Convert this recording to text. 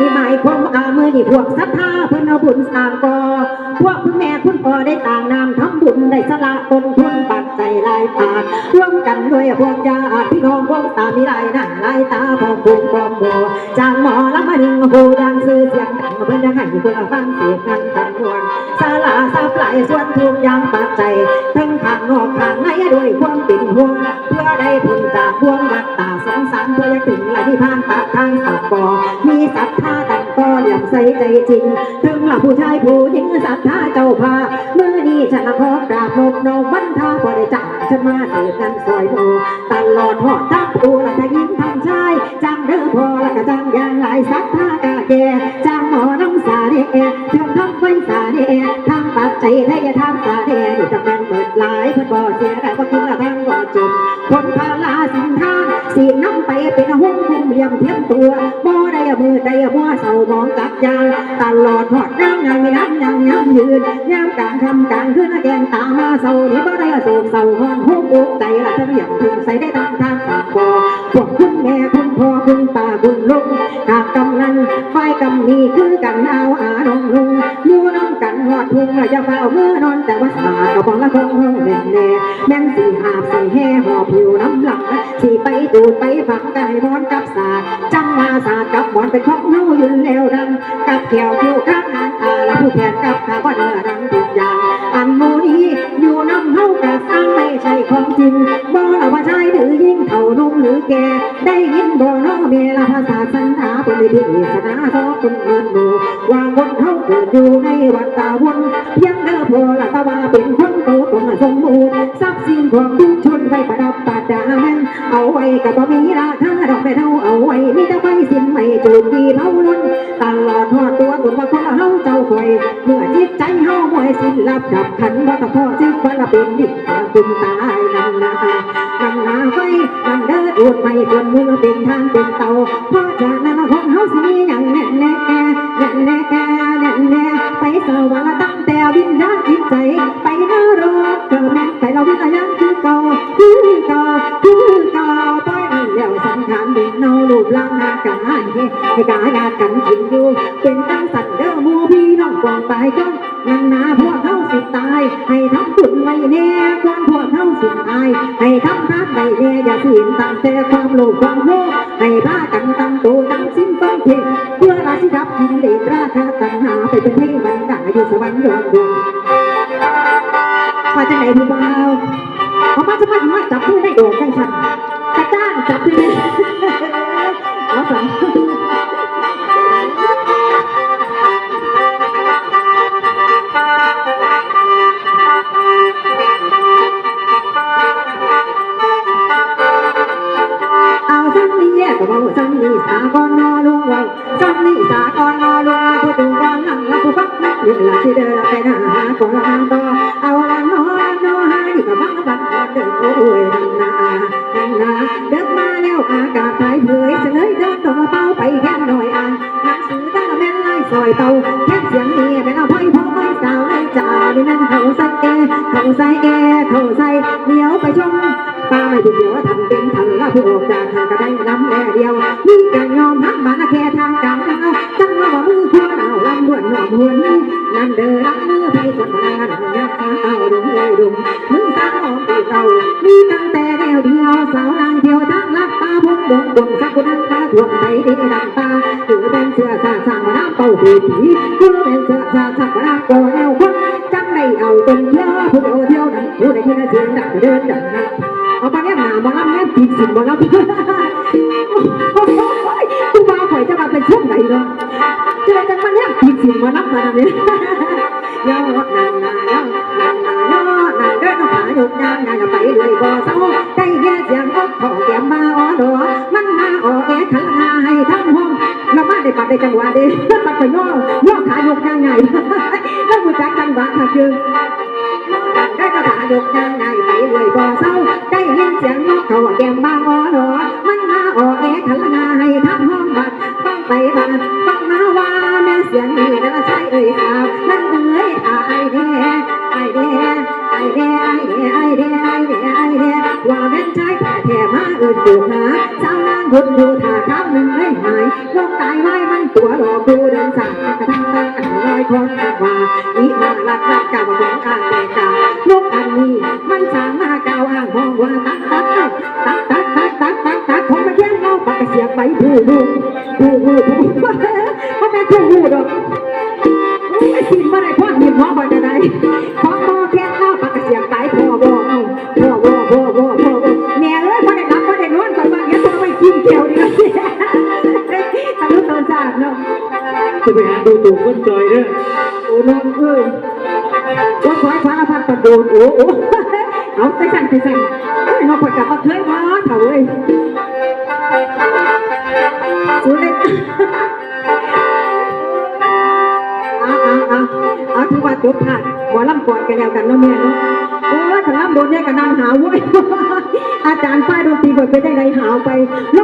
นี่หมายความว่ามือนี่พวกศรัทธาเพิ่นเอาบุญสร้างก่อพวกคุณแม่คุณพ่อได้ต่างนามทำบุญได้สละตนทุนปัจจัยหลายปาร่วมกันด้วยพวกญาติพี่น้องพวกตามีลายน้าหลายตาพอคุมพอโบจางหมอลำมาดิงโหดังซื้อเสียงดังเพิ่นยังให้คนละฟังเสียงกันกันมวลสาลาทรัพย์หลายส่วนทุกอย่างปัจจั จจริง ถึงละผู้ชายผู้หญิงศรัทธาเจ้าพาเมื่อนี้ฉันขอกราบนบนอมวันทาบริจาคฉันมาเถิดกันซอยโมตลอดหอดทั้งผู้และทั้งหญิงทั้งชายจังเด้อพอละก็จังอย่างหลายศรัทธากาแก่จังหมอน้ำสาเดเทิงทำไฟสาเดทางปัจจัยให้ทางสาเดนี่จะเป็นเปิดหลายเพื่อบ่เสียแต่ก็กินละทางบ่จบคนพาลาสินทานสีน้ำไปเป็นหุ้มคุ้มเหลี่ยมเทียมตัวบ่ไมือได้บัวเศร้ามองกับยางตลอดหอดน้ำยังมีน้ำยังย้ำยืนย้ำกลางคำกลางคืนแกงตามาเศร้านี่บ่ได้โศกเศร้าหอนหุ้มอกใจละทั้งเหลี่ยมถึงใส่ได้ตามทางฝากคอพวกคุณแม่คุณพ่อคุณป้าคุณลุงหากกำนันฝ่ายกำนี้คือกันเอาอาน้องลุงอยู่น้ำกันหอดทุ่งและจะเฝ้าเมื่อนอนแต่ว่าสาดก็บอกละคงห้องแน่แน่แม่นสีหาบสีแห่หอบผิวน้ำหลังสีไปดูดไปฝังกายมอนกับสาดจัง เป็นของเฮายู่แล้วดังกับแขวคิวข้างงานตาและผู้แทนกับข้าว่าเนื้อดังทุกอย่างอันโมนี้อยู่น้ำเฮากะสร้างไม่ใช่ของจริงบ่ละว่าชายหรือยิ่งเท่านุ่มหรือแก่ได้ยินบ่น้อเมละภาษาสันธาเป็นที่ศาสนาทอคนเงินหมู่ว่าคนเฮาเกิดอยู่ในวัฏตาวนเพียงเด้อพอละตะว่าเป็นคนโตตนสมบูรณ์ทรัพย์สินของทุกชนไว้ประดับประดาแม่นเอาไว้กับบ่มีราคาท่า เฮาเจ้าคอยเมื่อจิตใจเฮามวยสิ้นลับดับขันว่าแต่พ่อสิฟันละเป็นดิบตาคุณตายนั่นนะนั่นาไฟนั่นเด้ออวดไม่จนมือเป็นทางเป็นเตาเพราะฉะนั้นของเฮาสิมีอย่างแน่แน่แน่แน่แน่แน่แน่ไปสวรรค์ตั้งแต่วิญญาณจิตใจไปนรกกิดแม่นไปเราวิญญาณคือเก่าคือเก่าคือเก่าไปนั่นแล้วสังขารดินเนารูปร่างหน้ากายให้กายากันกินอยู่เป็นตั้งสัตว์เด้อายจนนั่นาพวกเขาสิตาย ให้ทำบุญไว้แน่ก่อนพวกเขาสิตาย ให้ทำทานไว้แน่อย่าสิ้นตั้งแต่ความโลภความโลภให้พากันตั้งตัวตั้งสิ้นต้องเพ่งเพื่อราชิรับกินเดชราคาตัณหาไปเป็นเทวดาอยู่สวรรค์ดวงดวงมาจากไหนผู้บ่าวเอามาจะมาจะมาจับมือได้โดดจังฉันตะจ้านจับมือเอาสอง หน้าหาก่อนละต่อเอาละนอละนอหานี่ก็บังบังก่อนเดินโอ้ยนั่นนานั่นนาเดินมาแล้วอากาศไทยเผยเสนอเดินตรงมาเป้าไปแค่หน่อยอ่านหนังสือตั้งแม่นไล่ซอยเตาแค่เสียงนี่แม่เอาพ่อยพ่อไม่สาวเลยจ่านี่นั่นเขาใส่แกเขาใส่แกเขาใส่เดี๋ยวไปชมป้าไม่ถูกเดียวทำเป็นทันละผู้ออกจากทางกระไดน้ำแล่เดียวมีการยอมหักมาแค่ทางกาง สาวนางเที่ยวทั้งลักตาพงดงดงสักนั้นตาถ่วงใจดีดังตาถือเป็นเสื้อสาสางมาน้ำเป่าผีผีถือเป็นเสื้อสาสางมาน้ำโกแนวคนจังได้เอาเป็นเที่ยวผู้เดียวเที่ยวดังผู้ใดที่น่าเสียงดังเดินดังนั้นเอาไปเนี่ยหนามาล้วแม่ปีสินมาล้วคุณบ่าข่อยจะมาเป็นช่วงไหนเนาะเจอกันมาเนี่ยปีสินมาล้วมาเนี่ยยอดนานนานแล้วนานนานเนาะนานเดินหาหยกยางนานไปเลยบ่เศร้า แย่เสียงอกขอแก้มมาอ๋อดอมันมาอ๋อแอขันงายทั้งห้องเรามาได้ปัดได้จังหวะดีปัดไปย่อย่อขายกยางไงถ้ามือจักจังหวะค่ะคือได้กระดาษยกยางไหญ่ไปเลยบ่เแต่แท้าเอิ้นจูหาสาวนางคนดูท่าข้ามหนึ่งไม่หายลงตายไว้มันตัวหลอกูเดินสายกระทั่งตั้งกันลอยคอนว่าวิมาลักลักกาบของอาแกกานกอันนี้มันสามารถกาวอ้างห้องว่าตักตักตักตักตักตักตักตักของมาแย่งเล่าปากเสียไปผู้ผู้ผู้ผู้ผู้ว่าแม่ผู้ผู้ดอกไอ้สิมาได้พ่อหิมพ่อบ่จะได้ของพ่อแค่เล่าปากเสียบตายพ่อบ่เอาพ่อบ่พ่อบ่พ่อ ไปหาดูถูกคนจอยเด้อโอ้น้องเอ้ยว่าขอให้พระอภัยประโดนโอ้โอ้เอาไปสั่นไปสั่นเอ้ยน้องปวดกลับมาเคยมาเถอะเว้ยสูเล็กเอาเอาเอาเอาถือว่าจบผ่านหมอลำก่อนกันแล้วกันเนาะแม่เนาะโอ้ยถ้าลำโดนเนี่ยก็นั่งหาวเว้ยอาจารย์ป้ายดนตรีเปิดไปได้ไรหาวไปล